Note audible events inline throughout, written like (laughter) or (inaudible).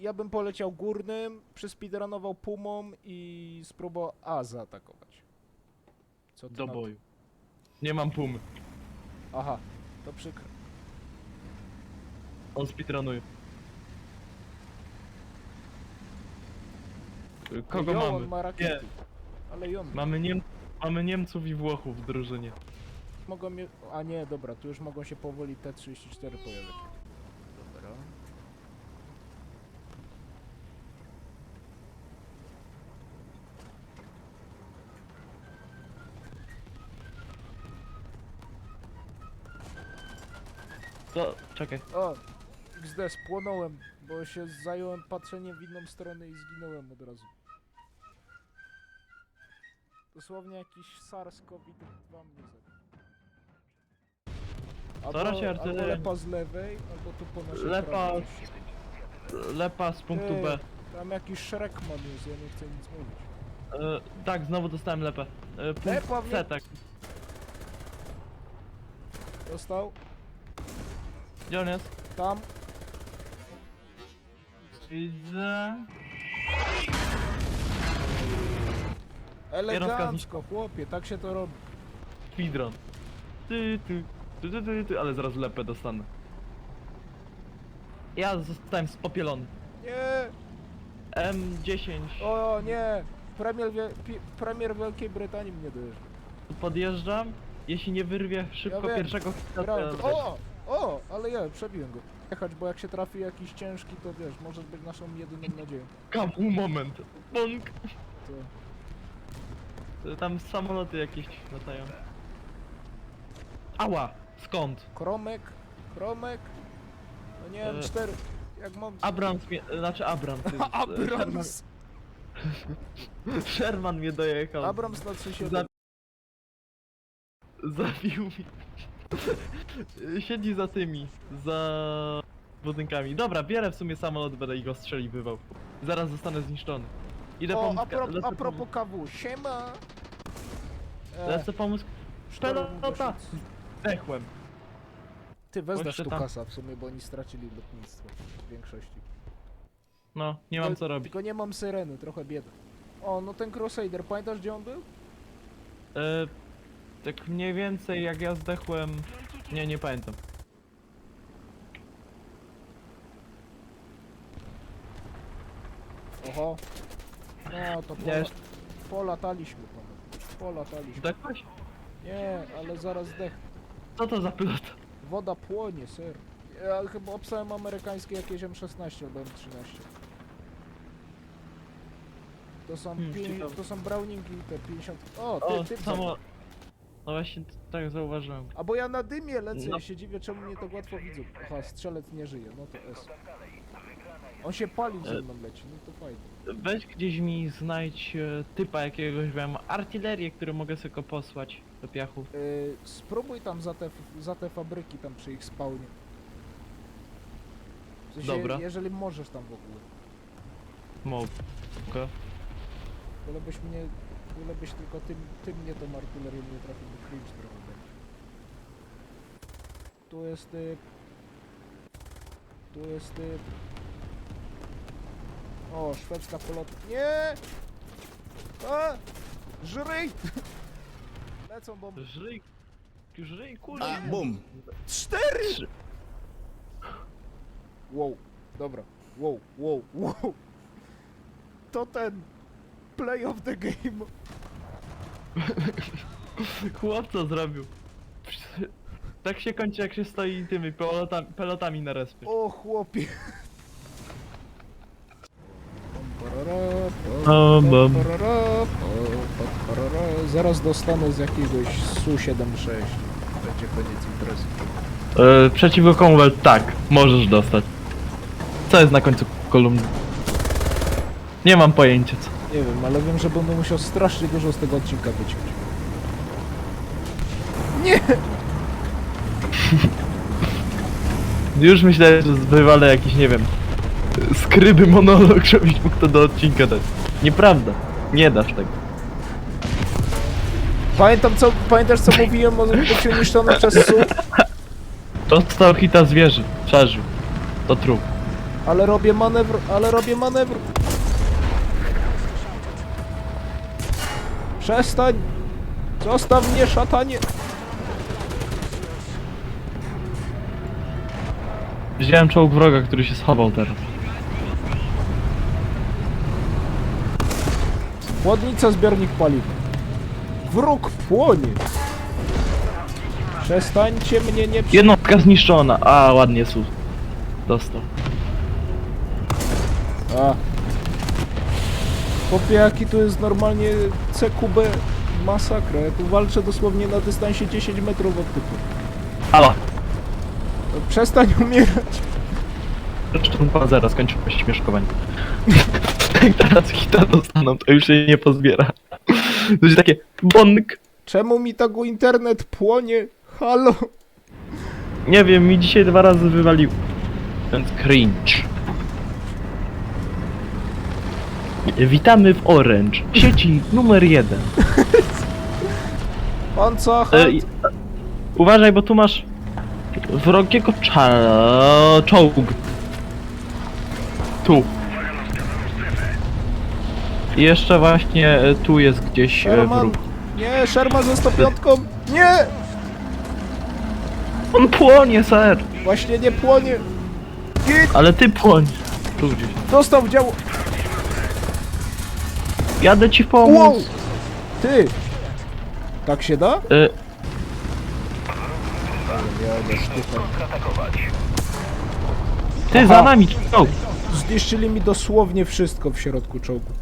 ja bym poleciał górnym, przyspeedrunował pumą i spróbował A zaatakować. Co ty Do na to? boju. Nie mam pumy. Aha, to przykre. On speedrunuje. Kogo Jo, mamy? On ma rakiety. Ale ją Mamy, Niem mamy Niemców i Włochów w drużynie. mogą. A nie, dobra, tu już mogą się powoli T-34 pojawiać. Dobra. To, czekaj. O! XD, spłonąłem, bo się zająłem patrzeniem w inną stronę i zginąłem od razu. Dosłownie jakiś SARS-CoV-2 mnie zabił. Raczej albo artyleria. lepa z lewej, albo tu po naszej Lepa prawej. Lepa z punktu Ty, B. Tam jakiś Shrekman jest, ja nie chcę nic mówić. E, tak, znowu dostałem lepę. E, punkt Lepa mnie- C, tak. Dostał? Gdzie on jest? Tam? Widzę. Elegancko, chłopie, tak się to robi. Speedrun. Ty, ty, ty, ty, ty, ty, ale zaraz lepę dostanę. Ja zostałem spopielony. Nie! M10 O nie! Premier, Wie- Pi- premier Wielkiej Brytanii mnie dojeżdża. podjeżdżam. Jeśli nie wyrwie szybko wiem. pierwszego hita, to Grałem. O! O! Ale ja, przebiłem go. Jechać, bo jak się trafi jakiś ciężki, to wiesz, możesz być naszą jedyną nadzieją. Kamu moment. Bąk. To... Tam samoloty jakieś latają. Ała! Skąd? Kromek? Kromek? No nie wiem, E, cztery. Jak mam... Abrams mnie, znaczy Abrams. to jest, e, Abrams! Sherman, Sherman mnie dojechał. Abrams na 37. Za- Zabił mi. (laughs) Siedzi za tymi, za budynkami. Dobra, bierę w sumie samolot, będę ich ostrzeliwywał. Zaraz zostanę zniszczony. Idę O, pomóc. a, pro, lecę a propos pomóc- KW, siema! E, Lecę pomóc. Pelota! Zdechłem. Ty Jeszcze tu tam. kasa w sumie, bo oni stracili lotnictwo w większości. No, nie mam Tylko- co robić. Tylko nie mam syreny, trochę bieda. O, no ten Crusader, pamiętasz gdzie on był? E, tak mniej więcej jak ja zdechłem... Nie, nie pamiętam. Oho. No to pola, jeszcze- polataliśmy panu. Polataliśmy. Zdechłeś? Nie, ale zaraz zdech. Co to za pilot? Woda płonie, ser. Ja chyba obstałem amerykańskie jakieś M16 albo M13. To są, Hmm, ciekawe. to są Browningi te 50... O, O, ty, ty samo... No właśnie, t- tak zauważyłem. A bo ja na dymie lecę, No. ja się dziwię czemu mnie tak łatwo widzą. Aha, strzelec nie żyje, no to S. On się pali ze E. mną leci, no to fajnie. Weź gdzieś mi znajdź e, typa jakiegoś, wiem, artylerię, który mogę sobie posłać do piachu. Yy, spróbuj tam za te, za te fabryki tam przy ich spawnie. W sensie, Dobra. jeżeli możesz tam w ogóle. Mogę. Bylebyś mnie, bylebyś tylko tym, tym nie tą artylerią nie trafił, bo cringe trochę będzie. Tu jest typ. Tu jest typ. O, szwedzka polot. Nie! A! Żryj! (laughs) Lecą bomby. Żyj, żyj, kuli. Bum. Cztery! Trzy. Wow, dobra. Wow, wow, wow. To ten play of the game. (laughs) Chłop co zrobił? Tak się kończy jak się stoi tymi pelotami, pelotami na respie. O chłopie. Zaraz dostanę z jakiegoś Su-76. Będzie koniec imprezy. E, przeciwko Commonwealth, tak, możesz dostać. Co jest na końcu kolumny? Nie mam pojęcia co. Nie wiem, ale wiem, że będę musiał strasznie dużo z tego odcinka wyciąć. Nie! (laughs) Już myślałem, że wywalę jakiś, nie wiem, skryby monolog, (laughs) żebyś mógł to do odcinka dać. Nieprawda, nie dasz tego. Pamiętam co, pamiętasz co mówiłem o byciu niszczonym przez? To stał hita zwierzy, przeżył. To trup. Ale robię manewr, ale robię manewr. Przestań! Zostaw mnie, szatanie! Widziałem czołg wroga, który się schował teraz. Chłodnica, zbiornik paliw. Wróg płonie! Przestańcie mnie nie przy... Jednostka zniszczona. A, ładnie su. Dostał. A. Popie jaki tu jest normalnie CQB masakra. Ja tu walczę dosłownie na dystansie 10 metrów od typu. Ala. No, przestań umierać. Zresztą pan zaraz kończymy śmieszkowanie. (laughs) Jak teraz hita dostaną, to już się nie pozbiera. To będzie takie bonk. Czemu mi tak u internet płonie? Halo? Nie wiem, mi dzisiaj dwa razy wywalił. Więc cringe. Witamy w Orange, sieci numer jeden. (laughs) Pan co? E, i- uważaj, bo tu masz wrogiego cza... czołg. Tu. I jeszcze właśnie e, tu jest gdzieś e, Sherman? wróg. Nie, Sherman ze 105! Nie! On płonie, ser! Właśnie nie płonie! Git! Ale ty płoń. Tu gdzieś. Dostał w działo! Jadę ci Wow! pomóc. Ty! Tak się da? Jadę sztuka. ty Aha. za nami czołg. Zniszczyli mi dosłownie wszystko w środku czołgu.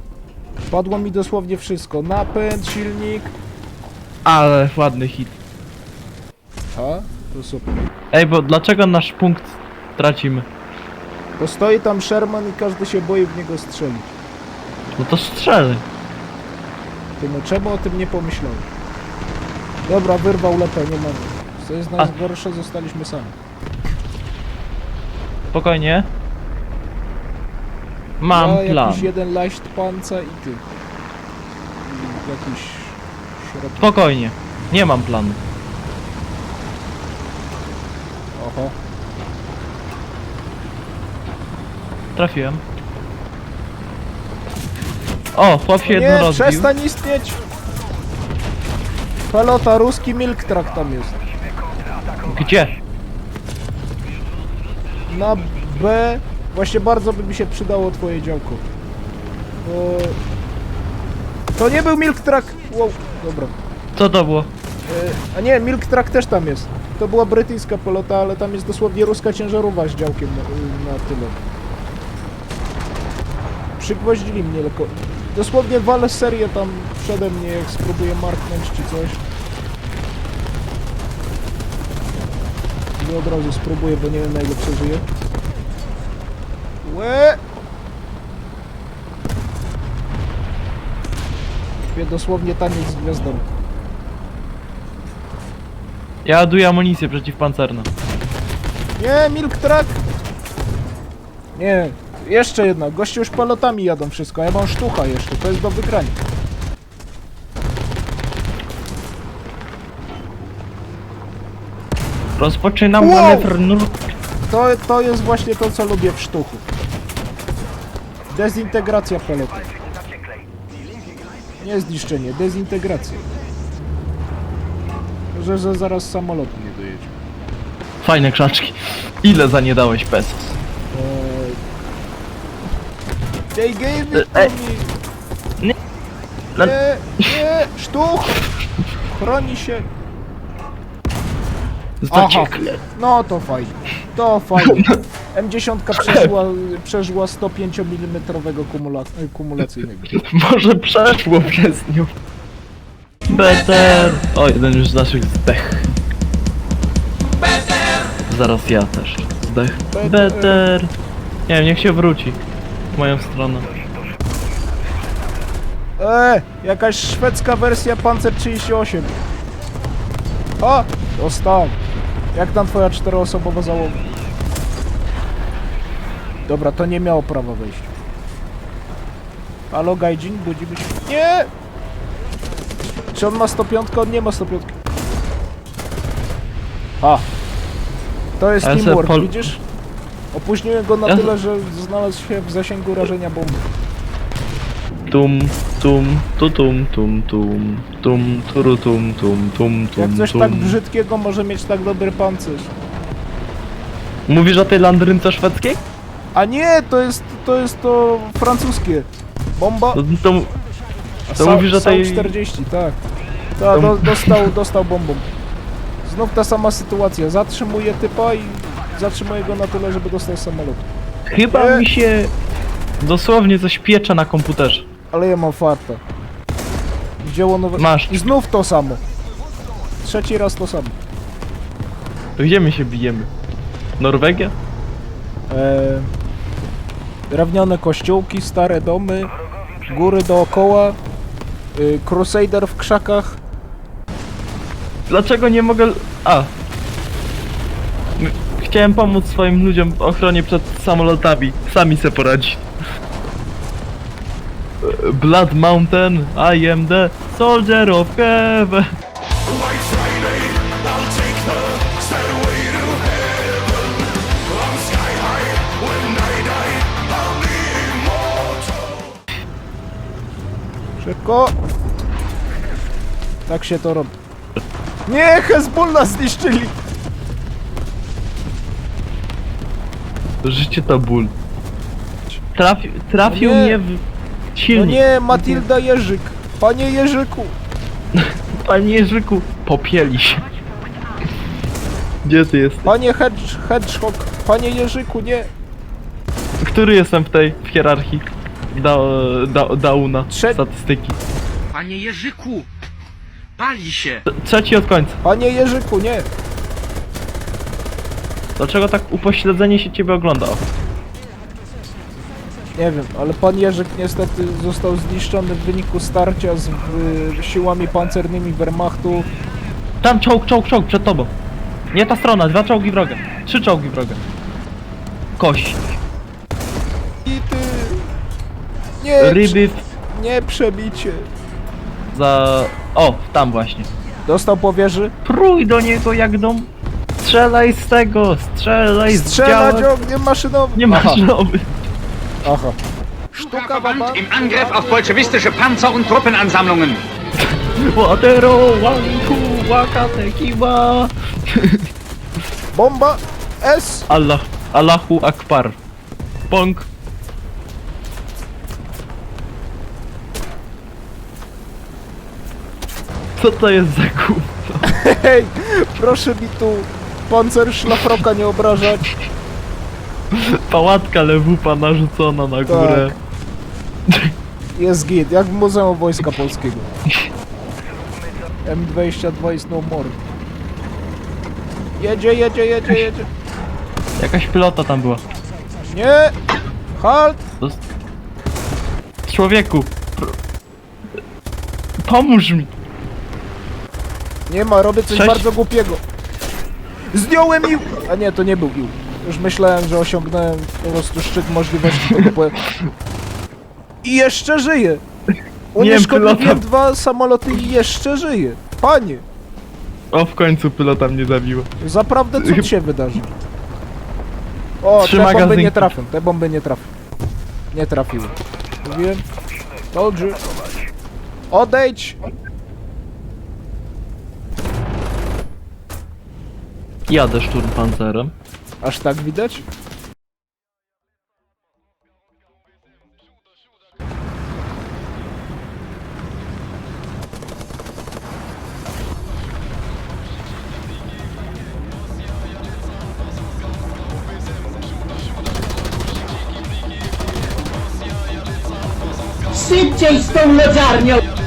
Padło mi dosłownie wszystko. Napęd, silnik. Ale ładny hit. A? To super. Ej, bo dlaczego nasz punkt tracimy? Bo stoi tam Sherman i każdy się boi w niego strzelić. No to strzelę. Ty no czemu o tym nie pomyślałem? Dobra, wyrwał lepę, nie mamy. Co jest najgorsze, zostaliśmy sami. Spokojnie. Mam ja, plan. jakiś jeden leicht panca i ty. I jakiś środek. Spokojnie. Nie mam planu. Oho. Trafiłem. O, chłop się No jedno nie, rozbił. przestań istnieć! Pelota, ruski milk truck tam jest. Gdzie? Na B właśnie bardzo by mi się przydało twoje działko. Bo... To nie był milk truck! Wow, dobra. Co to było? E, a nie, milk truck też tam jest. To była brytyjska pelota, ale tam jest dosłownie ruska ciężarówka z działkiem na, na tyle. Przygwoździli mnie tylko. Dosłownie walę serię tam przede mnie, jak spróbuję marknąć czy coś. I od razu spróbuję, bo nie wiem na ile przeżyję. Łe! Wie dosłownie taniec z gwiazdą. Ja ładuję amunicję przeciwpancerną. Nie, milk truck! Nie, jeszcze jedna. Goście już palotami jadą wszystko, ja mam sztucha jeszcze, to jest do wygrania. Rozpoczynam Wow! manewr. To, to jest właśnie to, co lubię w sztuchu. Dezintegracja peloty. Nie zniszczenie, dezintegracja. Że, że zaraz samolot nie dojedzie. Fajne krzaczki. Ile za nie dałeś pesos? They gave it to Ej. me! Nie. No- Nie, nie, sztuch! Chroni się. Zaciekle. No to fajnie. To fajnie. M10 przeżyła, przeżyła 105 mm kumula, kumulacyjnego. (laughs) Może przeszło przez nią. Better. O, jeden już z naszych zdech. Zaraz ja też zdech. Better. Better. Nie wiem, niech się wróci. W moją stronę. E, jakaś szwedzka wersja Panzer 38. A, dostałem. Jak tam twoja czteroosobowa załoga? Dobra, to nie miało prawa wejść. Halo, Gaijin, budzimy się. Nie! Czy on ma 105? On nie ma 105. A. To jest Ale se teamwork, pol- widzisz? Opóźniłem go na Ja- tyle, że znalazł się w zasięgu rażenia bomby. Tum, tum, tu tum, tum, tum, tum, turu, tum, tum, tum, tum, Jak coś tum. tak brzydkiego może mieć tak dobry pancerz. Mówisz o tej landrynce szwedzkiej? A nie, to jest to, jest to francuskie. Bomba. No to, to Sa- mówisz o tej- SAU-40, tak. Ta, do, dostał, dostał bombą. Znów ta sama sytuacja. Zatrzymuje typa i zatrzymuje go na tyle, żeby dostał samolot. chyba Nie. mi się dosłownie coś piecze na komputerze. Ale ja mam farta. Wzięło nowe... Masz. I znów to samo. Trzeci raz to samo. To Gdzie my się bijemy? Norwegia? Eee, drewniane kościółki, stare domy, góry dookoła, y, Crusader w krzakach. Dlaczego nie mogę... A. Chciałem pomóc swoim ludziom w ochronie przed samolotami. Sami se poradzi. Blood Mountain, I am the soldier of heaven. Szybko! Tak się to robi. Nie, Hezbollah zniszczyli! Życie to ból. Trafi, trafił No nie. mnie w No silnik. nie, Matilda Jerzyk. Panie Jerzyku! (laughs) Panie Jerzyku, popieli się. Gdzie ty jesteś? Panie Hedge, Hedgehog! Panie Jerzyku, nie! Który jestem w tej w hierarchii? Da, da, Dauna, Trze- statystyki. Panie Jerzyku! Pali się! Trzeci od końca. Panie Jerzyku, nie! Dlaczego tak upośledzenie się ciebie ogląda? O, Nie wiem, ale pan Jerzyk niestety został zniszczony w wyniku starcia z y, siłami pancernymi Wehrmachtu. Tam czołg, czołg, czołg, przed tobą. Nie ta strona, dwa czołgi wroga. Trzy czołgi wroga. Kość. I ty... Nie, Ryby w... nie przebicie. za... O, tam właśnie. Dostał po wieży. Prój do niego jak dom. Strzelaj z tego, strzelaj z Strzelać działek. ogniem maszynowym. Nie Aha, masz nowy. aha. Sztuka baba. Verband im Angriff auf bolschewistische Panzer und Truppenansammlungen! (laughs) Watero, wanku, wakate, kiwa. (laughs) Bomba. S. Allah, Allahu Akbar. Pong. Co to jest za gówno? (laughs) Hej, proszę mi tu pancer szlafroka nie obrażać. Pałatka lewupa narzucona na górę. Jest git, jak w Muzeum Wojska Polskiego. M22 jest no more. Jedzie, jedzie, jedzie, jedzie. Jakaś pilota tam była. Nie! Halt! Dost... Człowieku. Pomóż mi. Nie ma, robię coś Cześć. bardzo głupiego. Zdjąłem ił! A nie, to nie był ił. Już myślałem, że osiągnąłem po prostu szczyt możliwości tego po... I jeszcze żyje! Unieszkodliwiłem pilota. dwa samoloty i jeszcze żyje. Panie, O, w końcu pilota mnie zabiła. zaprawdę cud się wydarzy. O, Trzy te bomby magazynki. nie trafią, te bomby nie trafią. Nie trafiły. Mówiłem? Told you. Odejdź! Jadę szturmpancerem. Aż tak widać? Szybciej z tą lodziarnią!